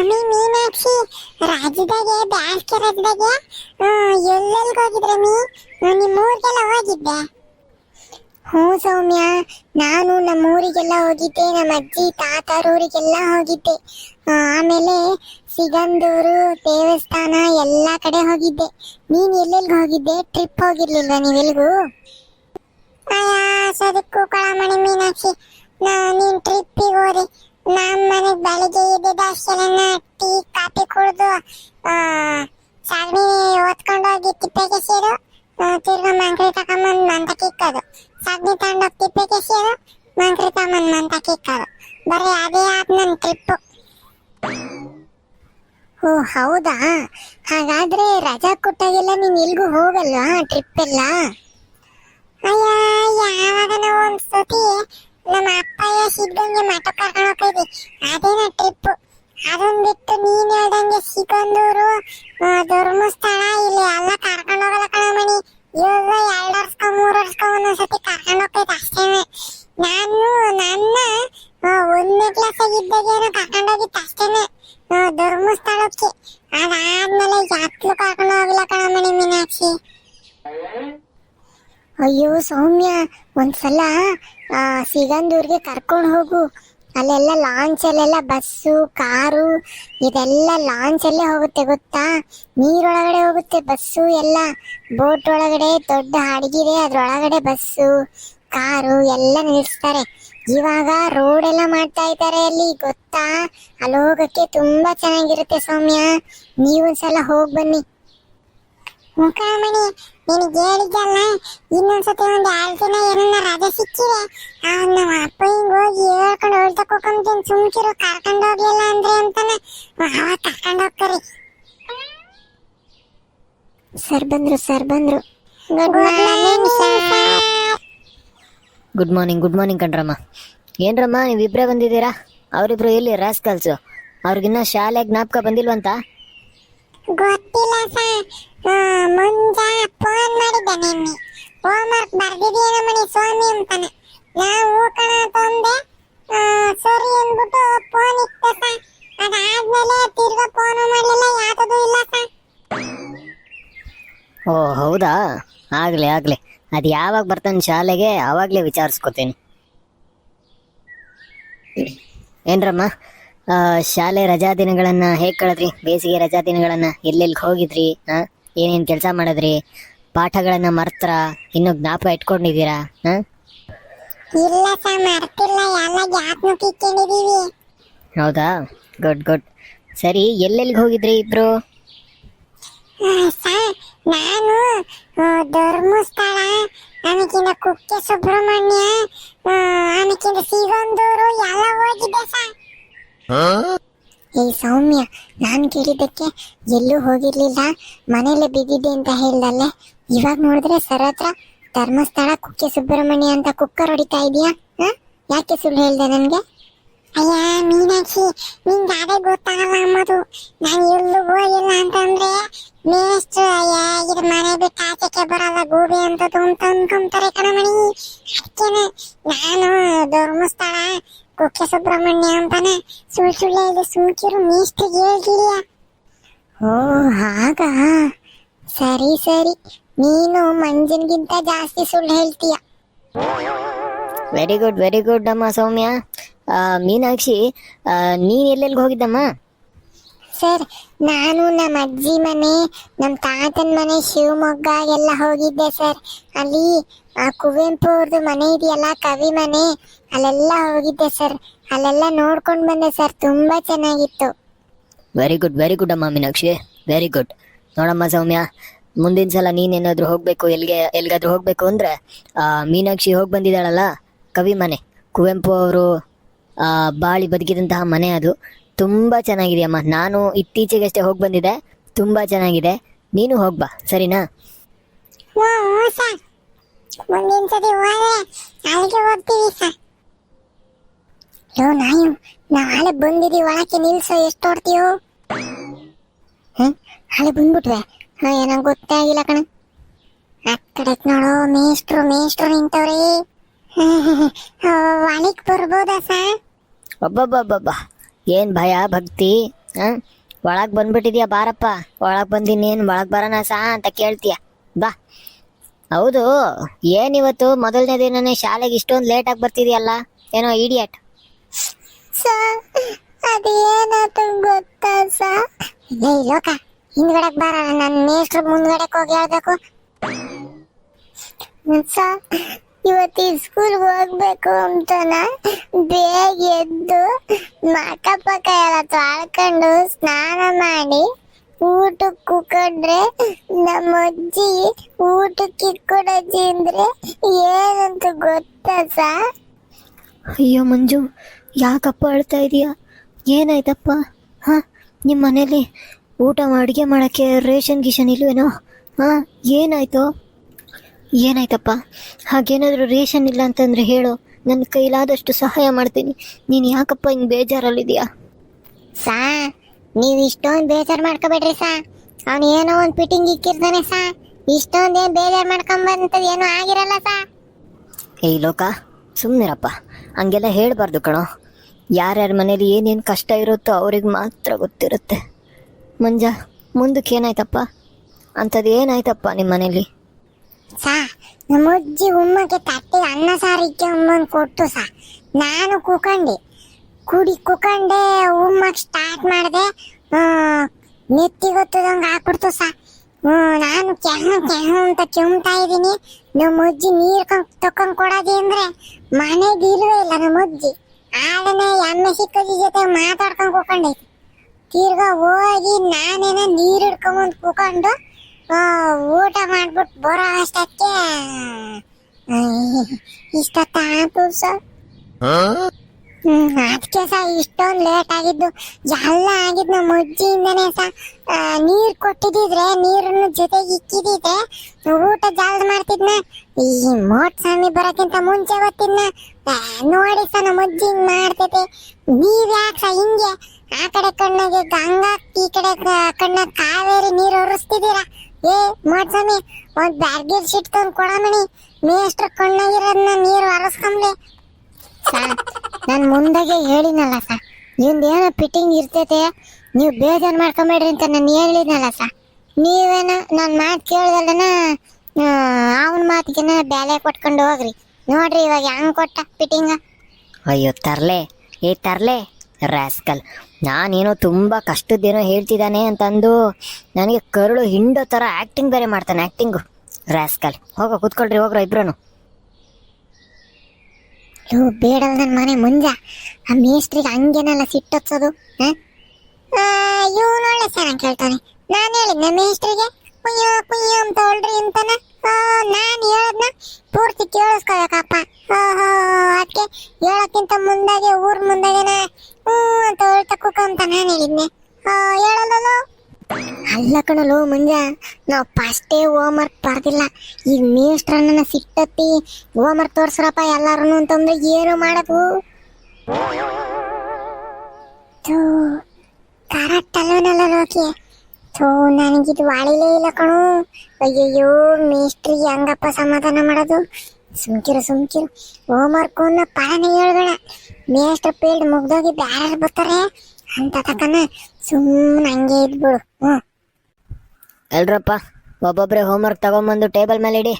Mummy Meenakshi, ರಾಜ್ಯದಾಗೆ, ಬ್ಯಾಸ್ಗೆ ರಾಜ್ಯದಾಗೆ ಹೋಗಿದ್ರೆ me? ನಿಮ್ಮ ಊರಿಗೆಲ್ಲ ಹೋಗಿದ್ದೆ. ಹ್ಞೂ ಸೌಮ್ಯ, ನಾನು ನಮ್ಮ ಊರಿಗೆಲ್ಲ ಹೋಗಿದ್ದೆ ನಮ್ಮ ಅಜ್ಜಿ ತಾತಾರೂರಿಗೆಲ್ಲ ಹೋಗಿದ್ದೆ. ಆಮೇಲೆ ಸಿಗಂದೂರು, ದೇವಸ್ಥಾನ, ಎಲ್ಲ ಕಡೆ ಹೋಗಿದ್ದೆ. ನೀನು ಎಲ್ಲೆಲ್ಗೆ ಹೋಗಿದ್ದೆ? ಟ್ರಿಪ್ ಹೋಗಿರ್ಲಿಲ್ವಾ ನೀವೆಲ್ಗೂ? ಸದಕ್ಕೂ ಕಳಮಣಿ ಮೀನಾಕ್ಷಿ. ನಾ, ನೀನು ಟ್ರಿಪ್ಪಿಗೆ ಹೋದೆ. ನಮ್ಮ ಮನೆಗೆ ಬೆಳಿಗ್ಗೆ ಇದ್ದಿದ್ದ ಅಷ್ಟೆಲ್ಲ ಟೀ, ಕಾಫಿ ಕುಡಿದು ಸಗಣಿ ಹೊತ್ಕೊಂಡು ಹೋಗಿ ತಿಪ್ಪೆಗೆ ಸೇರು. ತಿರ್ಗಾ ಮಂಕ್ರಿ ತಗೊಂಬಂದು ಮಂತ ಕಿಕ್ಕೋದು. ಸಗಣಿ ತಗೊಂಡೋಗಿ ತಿಪ್ಪೆಗೆ ಸೇರು ಮಂಕ್ರಿ ತಗೊಂಬಂದು ಮಂತ ಕಿಕ್ಕೋದು. ಬರೀ ಅದೇ ಆದ್ ನನ್ನ ಟ್ರಿಪ್ಪು ಓ, ಹೌದಾ? ಹಾಗಾದ್ರೆ ರಜಾ ಕೊಟ್ಟಾಗೆಲ್ಲ ನೀನ್ ಎಲ್ಗೂ ಹೋಗಲ್ವಾ ಟ್ರಿಪ್ ಎಲ್ಲ? ಅಯ್ಯ ಯಾವಾಗ ಒಂದು ಸತಿ ನಮ್ಮ ಅಪ್ಪಯ್ಯ ಸಿದ್ದಂಗೆ ಮಠ ಕರ್ಕೊಂಡು ಹೋಗ್ತಿದ್ವಿ. ಅದೇನ ಟ್ರಿಪ್ ಅದನ್ ಬಿಟ್ಟು ನೀನ್ ಹೇಳ್ದಂಗೆ ಸಿಗಂದೂರು. ಧರ್ಮಸ್ಥಳ ಇಲ್ಲಿ ಎಲ್ಲ ಕರ್ಕೊಂಡು ಹೋಗಲ್ಲ ಕಣಮಣಿ. ಇವಾಗ ಎರಡು ವರ್ಷಕ್ಕ, ಮೂರು ವರ್ಷಕ್ಕ ಒಂದೊಂದ್ಸತಿ ಕರ್ಕೊಂಡು ಹೋಗ್ತೈತೆ ಅಷ್ಟೇನೆ ನಾನು, ನನ್ನ ಒಂದನೇ ಕ್ಲಾಸ್ ಆಗಿದ್ದಾಗೇನೋ ಕರ್ಕೊಂಡು ಹೋಗಿತ್ತು ಅಷ್ಟೇನೆ ಧರ್ಮಸ್ಥಳಕ್ಕೆ ಅದಾದ್ಮೇಲೆ ಯಾತ್ಲು ಕರ್ಕೊಂಡು ಹೋಗಿಲ್ಲ ಕಣಮಣಿ ಮೀನಾಕ್ಷಿ ಅಯ್ಯೋ ಸೌಮ್ಯ, ಒಂದ್ಸಲ ಸಿಗಂದೂರ್ಗೆ ಕರ್ಕೊಂಡು ಹೋಗು. ಅಲ್ಲೆಲ್ಲ ಲಾಂಚ್ ಅಲ್ಲೆಲ್ಲ ಬಸ್ಸು, ಕಾರು, ಇದೆಲ್ಲ ಲಾಂಚ್ ಅಲ್ಲೇ ಹೋಗುತ್ತೆ ಗೊತ್ತಾ? ನೀರೊಳಗಡೆ ಹೋಗುತ್ತೆ ಬಸ್ಸು ಎಲ್ಲ. ಬೋಟ್ ಒಳಗಡೆ ದೊಡ್ಡ ಹಡಗಿದೆ, ಅದ್ರೊಳಗಡೆ ಬಸ್ಸು, ಕಾರು ಎಲ್ಲ ನಿಲ್ಲಿಸ್ತಾರೆ. ಇವಾಗ ರೋಡ್ ಎಲ್ಲ ಮಾಡ್ತಾ ಇದ್ದಾರೆ ಅಲ್ಲಿ, ಗೊತ್ತಾ? ಅಲ್ಲಿ ಹೋಗಕ್ಕೆ ತುಂಬಾ ಚೆನ್ನಾಗಿರುತ್ತೆ ಸೌಮ್ಯ. ನೀವೊಂದ್ಸಲ ಹೋಗ್ ಬನ್ನಿ. ಮುಖಾಮಣಿ ನಿನಗೆ ಹೇಳಿದ್ದಲ್ಲ ಇನ್ನೊಂದ್ಸತಿ ಒಂದು ಎರಡು ದಿನ ಏನನ್ನ ರಜೆ ಸಿಕ್ಕಿದೆ ಅವನ್ ನಮ್ಮ ಅಪ್ಪ ಹಿಂಗ್ ಹೋಗಿ ಹೇಳ್ಕೊಂಡು ಹೊಳ್ತಕ್ಕೊಂತೀನಿ ಸುಮ್ಕಿರು ಕರ್ಕೊಂಡು ಹೋಗ್ಲಿಲ್ಲ ಅಂದ್ರೆ ಅಂತಾನೆ. ಅವ ಕರ್ಕೊಂಡು ಹೋಗ್ತಾರೆ. ಸರ್ ಬಂದ್ರು ಸರ್ ಬಂದ್ರು. Good morning good morning good morning ಕಣ್ರಮ್ಮ. ಏನ್ರಮ್ಮ ನೀವಿಬ್ರೇ ಬಂದಿದ್ದೀರಾ? ಅವರಿಬ್ರು ಎಲ್ಲಿ ರಾಸ್ಕಲ್ಸು? ಅವ್ರಿಗಿನ್ನ ಶಾಲೆ ಜ್ಞಾಪಕ ಬಂದಿಲ್ವಂತ? ಗೊತ್ತಿಲ್ಲ ಸರ್ ಮುಂಜಾ ಫೋನ್ ಮಾಡಿದ್ದೆ ನಿನ್ನೆ. ಹೋಮ್ವರ್ಕ್ ಬರ್ದಿದೀಯ ಮಣಿ ಸ್ವಾಮಿ ಅಂತಾನೆ. ನಾವು ಕಣ ತಂದೆ ಸರಿ ಅಂದ್ಬಿಟ್ಟು ಫೋನ್ ಇತ್ತು ಸರ್ ಅದಾದ್ಮೇಲೆ ತಿರ್ಗಾ ಫೋನ್ ಮಾಡಲಿಲ್ಲ, ಯಾತದು ಇಲ್ಲ ಸರ್ ಓ, ಹೌದಾ? ಆಗ್ಲಿ ಆಗ್ಲಿ. ಅದು ಯಾವಾಗ ಬರ್ತಾನೆ ಶಾಲೆಗೆ ಆವಾಗಲೇ ವಿಚಾರಿಸ್ಕೊತೀನಿ. ಏನ್ರಮ್ಮ? ಶಾಲೆ ರಜಾ ದಿನಗಳನ್ನ ಹೇಗೆ ಕಳೆದ್ರಿ? ಬೇಸಿಗೆ ರಜಾ ದಿನಗಳನ್ನ ಎಲ್ಲೆಲ್ಲಿ ಹೋಗಿದ್ರಿ? ಆ? ಏನೇನ್ ಕೆಲಸ ಮಾಡಿದ್ರಿ? ಪಾಠಗಳನ್ನ ಮರ್ತ್ರ? ಇನ್ನು ಜ್ಞಾಪಕ ಇಟ್ಕೊಂಡಿದ್ದೀರಾ? ಆ? ಇಲ್ಲ ಸರ್ ಮರ್ತಿಲ್ಲ. ಎಲ್ಲ ಜ್ಞಾಪಕ ಇಟ್ಕೊಂಡಿದೀವಿ ಹೌದಾ? Good good. ಸರಿ ಎಲ್ಲೆಲ್ಲಿಗೆ ಹೋಗಿದ್ರಿ ಇಬ್ರು? ಸರ್ ನಾನು ಧರ್ಮಸ್ಥಳ ಆಮೇಕಿಂದ ಕುಕ್ಕೆ ಸುಬ್ರಹ್ಮಣ್ಯ ಆಮೇಕಿಂದ ಸಿಗಂದೂರು ಎಲ್ಲ ಹೋಗಿದ್ದೆ ಸರ್. ಏ ಸೌಮ್ಯ, ನಾನ್ ಕೇಳಿದ್ದಕ್ಕೆ ಎಲ್ಲೂ ಹೋಗಿರ್ಲಿಲ್ಲ. ಮನೇಲೆ ಬಿದ್ದಿದ್ದೆ ಅಂತ ಹೇಳ್ದಲ್ಲ? ಇವಾಗ ನೋಡಿದ್ರೆ ಸರ್ ಹತ್ರ ಧರ್ಮಸ್ಥಳ, ಕುಕ್ಕೆ ಸುಬ್ರಹ್ಮಣ್ಯ ಅಂತ ಕುಕ್ಕರ್ ಹೊಡಿತಾ ಇದೀಯಾ? ಯಾಕೆ ಸುಳ್ಳು ಹೇಳ್ದೆ ನನ್ಗೆ? ಅಯ್ಯ, ಮೀನಾಕ್ಷಿ, ನಿಂಗೆ ಅದೇ ಗೊತ್ತಾಗಲ್ಲ ಅಮ್ಮದು. ನಾನು ಎಲ್ಲೂ ಹೋಗಿಲ್ಲ ಅಂತಂದ್ರೆ ಮೇಸ್ಟ್ ಅಯ್ಯ ಇದು ಮನೆ ಬಿಟ್ಟು ಬರಲ್ಲ, ಗೂಬೆ ಅಂತದ್ದು ಅಂತ ಅನ್ಕೊಂತಾರೆ ಕಣಮಣಿ. ಅದಕ್ಕೆ ನಾನು ಧರ್ಮಸ್ಥಳ ಕುಕ್ಕೆ ಸುಬ್ರಹ್ಮಣ್ಯ ಅಂತಾನೆ. ಸುಳ್ಳು ಸುಳ್ಳೆ ಇದು ಸುಮ್ಕಿರು ಮೇಸ್ಟಿಗೆ ಹೇಳ್ತೀರಿಯ ಓ, ಹಾಗ? ಸರಿ ಸರಿ. ನೀನು ಮಂಜನ್ಗಿಂತ ಜಾಸ್ತಿ ಸುಳ್ಳು ಹೇಳ್ತೀಯ. ವೆರಿ ಗುಡ್ ವೆರಿ ಗುಡ್ ಅಮ್ಮ ಸೌಮ್ಯ. ಮೀನಾಕ್ಷಿ ನೀನ್ ಎಲ್ಲೆಲ್ಲಿಗೆ ಹೋಗಿದ್ದಮ್ಮ? ಸರ್, ನಾನು ನಮ್ಮ ಅಜ್ಜಿ ಮನೆ, ನಮ್ಮ ತಾತನ ಮನೆ, ಶಿವಮೊಗ್ಗ ಎಲ್ಲ ಹೋಗಿದ್ದೆ ಸರ್. ಅಲ್ಲಿ, ಆ ಕುವೆಂಪು ಅವ್ರದ್ದು ಮನೆ ಇದೆಯಲ್ಲ, ಕವಿ ಮನೆ, ಅಲ್ಲೆಲ್ಲ ಹೋಗಿದ್ದೆ ಸರ್. ಅಲ್ಲೆಲ್ಲ ನೋಡ್ಕೊಂಡು ಬಂದೆ ಸರ್, ತುಂಬಾ ಚೆನ್ನಾಗಿತ್ತು. ವೆರಿ ಗುಡ್ ವೆರಿ ಗುಡ್ ಅಮ್ಮ ಮೀನಾಕ್ಷಿ. ವೆರಿ ಗುಡ್ ನೋಡಮ್ಮ ಸೌಮ್ಯ, ಮುಂದಿನ ಸಲ ನೀನೇನಾದರೂ ಹೋಗ್ಬೇಕು ಎಲ್ಲಿಗೆ ಎಲ್ಲಿಗಾದ್ರೂ ಹೋಗ್ಬೇಕು ಅಂದ್ರೆ ಮೀನಾಕ್ಷಿ ಹೋಗಿ ಬಂದಿದ್ದಾಳಲ್ಲ, ಕವಿ ಮನೆ. ಕುವೆಂಪು ಅವರು ಬಾಳಿ ಬದುಕಿದಂತಹ ಮನೆ ಅದು. ತುಂಬಾ ಚೆನ್ನಾಗಿದೆಯಮ್ಮ. ನಾನು ಇತ್ತೀಚೆಗಷ್ಟೇ ಹೋಗಿ ಬಂದಿದ್ದೆ. ತುಂಬಾ ಚೆನ್ನಾಗಿದೆ. ನೀನು ಹೋಗ್ಬಾ ಸರಿನಾ? ಮುಂದಿನ ಸತಿ ಹೋದ್ರೆ ಅಲ್ಲಿಗೆ ಹೋಗ್ತೀವಿ ಸರ್. ಯೋ ನಾಯು ನಾಳೆ ಬಂದಿದೀವಿ ಒಳಕ್ಕೆ ನಿಲ್ಸ. ಎಷ್ಟು ಹೊಡ್ತೀಯೋ ನಾಳೆ ಬಂದ್ಬಿಟ್ವೆ. ಹಾ ಏನೋ ಗೊತ್ತೇ ಆಗಿಲ್ಲ ಕಣ. ಆ ಕಡೆ ನೋಡೋ ಮೇಷ್ಟ್ರು ಮೇಷ್ಟ್ರು ನಿಂತವ್ರೆ. ಒಳಗ್ ಬರ್ಬೋದಾ ಸರ್? ಒಬ್ಬೊಬ್ಬೊಬ್ಬೊಬ್ಬ ಏನ್ ಭಯ, ಭಕ್ತಿ, ಹಾಂ? ಒಳಗೆ ಬಂದ್ಬಿಟ್ಟಿದ್ಯಾ ಬಾರಪ್ಪ? ಒಳಗೆ ಏನ್, ಒಳಗೆ ಬರೋಣ ಸಾ ಅಂತ ಕೇಳ್ತೀಯ? ಬಾ. ಹೌದು ಏನಿವತ್ತು ಮೊದಲನೇ ದಿನನೇ ಶಾಲೆಗೆ ಇಷ್ಟೊಂದು ಲೇಟಾಗಿ ಬರ್ತಿದ್ಯಲ್ಲ? ಏನೋ ಇಡಿಯಟ್ ಅದೇನಾಯ್ತು ಗೊತ್ತಾ ಸಾ? ನನ್ನ ಮೇಷ್ಟ್ರು ಹೋಗಿ ಹೇಳ್ಬೇಕು. ಇವತ್ತು ಸ್ಕೂಲ್ಗೆ ಹೋಗ್ಬೇಕು ಅಂತನ ಬೇಗ ಎದ್ದು ಮಕ ಪಕ್ಕ ಎಲ್ಲ ತೊಳ್ಕೊಂಡು ಸ್ನಾನ ಮಾಡಿ ಊಟಕ್ಕೆ ಕುಕೊಂಡ್ರೆ ನಮ್ಮ ಅಜ್ಜಿ ಊಟಕ್ಕೆ ಇಟ್ಕೊಡಜ್ಜಿ ಅಂದ್ರೆ ಏನಂತ ಗೊತ್ತಾ ಅಯ್ಯೋ ಮಂಜು, ಯಾಕಪ್ಪ ಅಳ್ತಾ ಇದೀಯ? ಏನಾಯ್ತಪ್ಪ? ಹಾ ನಿಮ್ಮ ಮನೇಲಿ ಊಟ ಅಡುಗೆ ಮಾಡೋಕ್ಕೆ ರೇಷನ್ ಗಿಷನ್ ಇಲ್ವೇನೋ? ಹಾಂ, ಏನಾಯ್ತು? ಏನಾಯ್ತಪ್ಪ? ಹಾಗೇನಾದರೂ ರೇಷನ್ ಇಲ್ಲ ಅಂತಂದರೆ ಹೇಳು. ನನ್ನ ಕೈಲಾದಷ್ಟು ಸಹಾಯ ಮಾಡ್ತೀನಿ. ನೀನು ಯಾಕಪ್ಪ ಹಿಂಗೆ ಬೇಜಾರಲ್ಲಿದೆಯಾ ಸಾ ನೀವ್ ಇಷ್ಟೊಂದು ಬೇಜಾರ್ ಮಾಡ್ಕೋಬೇಡ್ರಿ ಸಾ. ಅವನು ಏನೋ ಒಂದು ಫಿಟ್ಟಿಂಗ್ ಇಕ್ಕಿರ್ತಾನೆ ಸಾ. ಇಷ್ಟೊಂದ್ ಏನ್ ಬೇಜಾರ್ ಮಾಡ್ಕೊಂಬಂತದ್ ಏನೋ ಆಗಿರಲ್ಲ ಸಾ. ಏಯ್ ಲೋಕ ಸುಮ್ಮನಿರಪ್ಪ ಹಂಗೆಲ್ಲ ಹೇಳಬಾರ್ದು ಕಣೋ. ಯಾರ್ಯಾರ ಮನೇಲಿ ಏನೇನು ಕಷ್ಟ ಇರುತ್ತೋ ಅವ್ರಿಗೆ ಮಾತ್ರ ಗೊತ್ತಿರುತ್ತೆ. ಮಂಜ ಮುಂದಕ್ಕೆ ಏನಾಯ್ತಪ್ಪ? ಅಂಥದ್ದು ಏನಾಯ್ತಪ್ಪ ನಿಮ್ಮ ಮನೇಲಿ? ಸಾ ನಮ್ಮ ಅಜ್ಜಿ ಉಮ್ಮಕ್ಕೆ ತಟ್ಟೆ ಅನ್ನ ಸಾರಿಕ್ಕೆ ಉಮ್ಮನ್ ಕೊಟ್ಟು ಸಾ. ನಾನು ಕುಕಂಡೆ. ಕುಡಿ, ಕುಕಂಡೆ ಉಮ್ಮಕ್ ಸ್ಟಾರ್ಟ್ ಮಾಡಿದೆ. ನೆತ್ತಿ ಗೊತ್ತದಂಗೆ ಹಾಕ್ಬಿಡ್ತು ಸಾ. ನಾನು ಕೆಹ ಕೆಹ ಅಂತ ಕೆಮ್ತಾ ಇದ್ದೀನಿ. ನಮ್ಮ ಅಜ್ಜಿ ನೀರ್ ಕಂ, ತಕೊಂಡ್ ಕೊಡೋದಿ ಅಂದ್ರೆ ಮನೆಗೆ ಇಲ್ವೇ ಇಲ್ಲ ನಮ್ಮ ಅಜ್ಜಿ. ಆದನೆ ಎಮ್ಮೆ ಜೊತೆ ಮಾತಾಡ್ಕೊಂಡು ಕೂಕೊಂಡೈತಿ ತಿರ್ಗಾ ಹೋಗಿ ನಾನೇನ ನೀರು ಹಿಡ್ಕೊಂಬಂದು ಕೂಕೊಂಡು ಊಟ ಮಾಡ್ಬಿಟ್ಟು ಬರೋ ಅಷ್ಟಕ್ಕೆ ಇಷ್ಟೊತ್ತಾತು ಸರ್. ಅದಕ್ಕೆ ಸಹ ಇಷ್ಟೊಂದು ಲೇಟ್ ಆಗಿದ್ದು ಎಲ್ಲ ಆಗಿದ್ದು ನಮ್ಮ ಅಜ್ಜಿಯಿಂದನೇ ಸಹ ನೀರು ಕೊಟ್ಟಿದ್ರೆ ನೀರನ್ನು ಜೊತೆಗೆ ಇಕ್ಕಿದಿದ್ರೆ ಊಟ ಜಲ್ದ್ ಮಾಡ್ತಿದ್ನ. ಈ ಮೋಟ್ ಸ್ವಾಮಿ ಬರೋಕ್ಕಿಂತ ಮುಂಚೆ ಗೊತ್ತಿದ್ನ. ನೋಡಿ ಸಹ ನಮ್ಮ ಅಜ್ಜಿ ಹಿಂಗ್ ಮಾಡ್ತೈತೆ ನೀವ್ ಯಾಕೆ ಸಹ ಹಿಂಗೆ? ಆ ಕಡೆ ಕಣ್ಣಾಗೆ ಗಂಗಾ ಈ ಕಡೆ ಕಣ್ಣ ಕಣ್ಣಾಗ ಕಾವೇರಿ ನೀರು ಹರಿಸ್ತಿದ್ದೀರಾ ಏ ಮಾಡ್ಸಾಮಿ ಒಂದ್ ಬ್ಯಾರ್ಗೇರ್ ಶೀಟ್ ತಂದು ಕೊಡಮಣಿ ಅಷ್ಟ್ರ ಕಣ್ಣಾಗಿರೋದನ್ನ ನೀರು ಹರಿಸ್ಕೊಂಬ್ಲಿ ನಾನು ಮುಂದಾಗೆ ಹೇಳಿನಲ್ಲ ಸ. ಏನೋ ಫಿಟ್ಟಿಂಗ್ ಇರ್ತೈತೆ, ನೀವು ಬೇಜಾರು ಮಾಡ್ಕೊಂಬೇಡ್ರಿ ಅಂತ ನಾನು ಹೇಳಿದ್ನಲ್ಲ ಸ. ನೀವೇನ ನನ್ನ ಮಾತು ಕೇಳ್ದಲ್ಲನ ಅವನ ಮಾತಿಗೆನ ಬ್ಯಾಲೆ ಕೊಟ್ಕೊಂಡು ಹೋಗ್ರಿ. ನೋಡ್ರಿ ಇವಾಗ ಹೆಂಗ್ ಕೊಟ್ಟ ಫಿಟ್ಟಿಂಗ ಅಯ್ಯೋ, ತರ್ಲೆ, ಏ, ತರ್ಲೆ. ರ್ಯಾಸ್ಕಲ್ ನಾನೇನೋ ತುಂಬ ಕಷ್ಟದ್ದೇನೋ ಹೇಳ್ತಿದ್ದಾನೆ ಅಂತಂದು ನನಗೆ ಕರುಳು ಹಿಂಡೋ ಥರ ಆ್ಯಕ್ಟಿಂಗ್ ಬೇರೆ ಮಾಡ್ತಾನೆ ಆ್ಯಕ್ಟಿಂಗು ರಾಸ್ಕಲ್ ಹೋಗೋ, ಕೂತ್ಕೊಳ್ರಿ, ಹೋಗ್ರ ಇಬ್ರು ಇವು ಬೇಡಲ್ಲ ನನ್ನ ಮನೆ ಮುಂಜ. ಆ ಮೇಸ್ಟ್ರಿಗೆ ಹಂಗೇನಲ್ಲ ಸಿಟ್ಟೊತ್ಸೋದು ಒಳ್ಳೆ ಅಂತ ಹೇಳ್ತಾನೆ ನಾನು ಹೇಳಿದ್ನ ಮೇಸ್ಟ್ರಿಗೆ ಕುಯ್ಯೋ ಕುಯ್ಯೋ ಅಂತ ಹೊಳ್ರಿ ಅಂತಾನ ನಾನು ಹೇಳೋದನ್ನ ಪೂರ್ತಿ ಕೇಳಿಸ್ಕೋಬೇಕಪ್ಪ. ಅದಕ್ಕೆ ಹೇಳೋಕ್ಕಿಂತ ಮುಂದಾಗೆ ಊರ್ ಮುಂದಾಗೆನ ಹ್ಞೂ ಅಂತ ಹೇಳ್ತಾ ಕುಕ ಅಂತ ನಾನು ಹೇಳಿದ್ನೆ. ಹೇಳಲ್ಲೋ ಅಲ್ಲ ಕಣಲು ಮಂಜ, ನಾವು ಫಸ್ಟೇ ಹೋಮ್ವರ್ಕ್ ಬರ್ದಿಲ್ಲ. ಈಗ ಮೇಷ್ಟ್ರನ್ನ ಸಿಟ್ಟತ್ತಿ ಹೋಮ್ವರ್ಕ್ ತೋರ್ಸ್ರಪ್ಪ ಎಲ್ಲಾರು ಅಂತಂದ್ರೆ ಏನು ಮಾಡೋದು ಕರೆಕ್ಟ್ ಅಲ್ಲವನಲ್ಲ ಲೋಕಿ? ಥೂ, ನನಗಿದು ವಾಳಿಲೇ ಇಲ್ಲ ಕಣು. ಅಯ್ಯಯ್ಯೋ ಮೇಸ್ಟ್ರಿ ಹಂಗಪ್ಪ ಸಮಾಧಾನ ಮಾಡೋದು. ಸುಮ್ಕಿರು ಸುಮ್ಕಿರು. ಹೋಮ್ವರ್ಕ್ ಅನ್ನೋ ಪಾಲನೆ ಹೇಳ್ಬೇಡ. ಮೇಷ್ಟ್ರ ಪೀಲ್ಡ್ ಮುಗ್ದೋಗಿ ಬ್ಯಾರ ಬರ್ತಾರೆ. ಅಂತ ತಕನ ಸುಮ್ಮನೆ ಹಂಗೆ ಇದ್ಬಿಡು. ಹ್ಞೂ ಎಲ್ರಪ್ಪ ಒಬ್ಬೊಬ್ಬರೇ ಹೋಮ್ವರ್ಕ್ ತಗೊಂಬಂದು ಟೇಬಲ್ ಮೇಲೆ ಇಡಿ.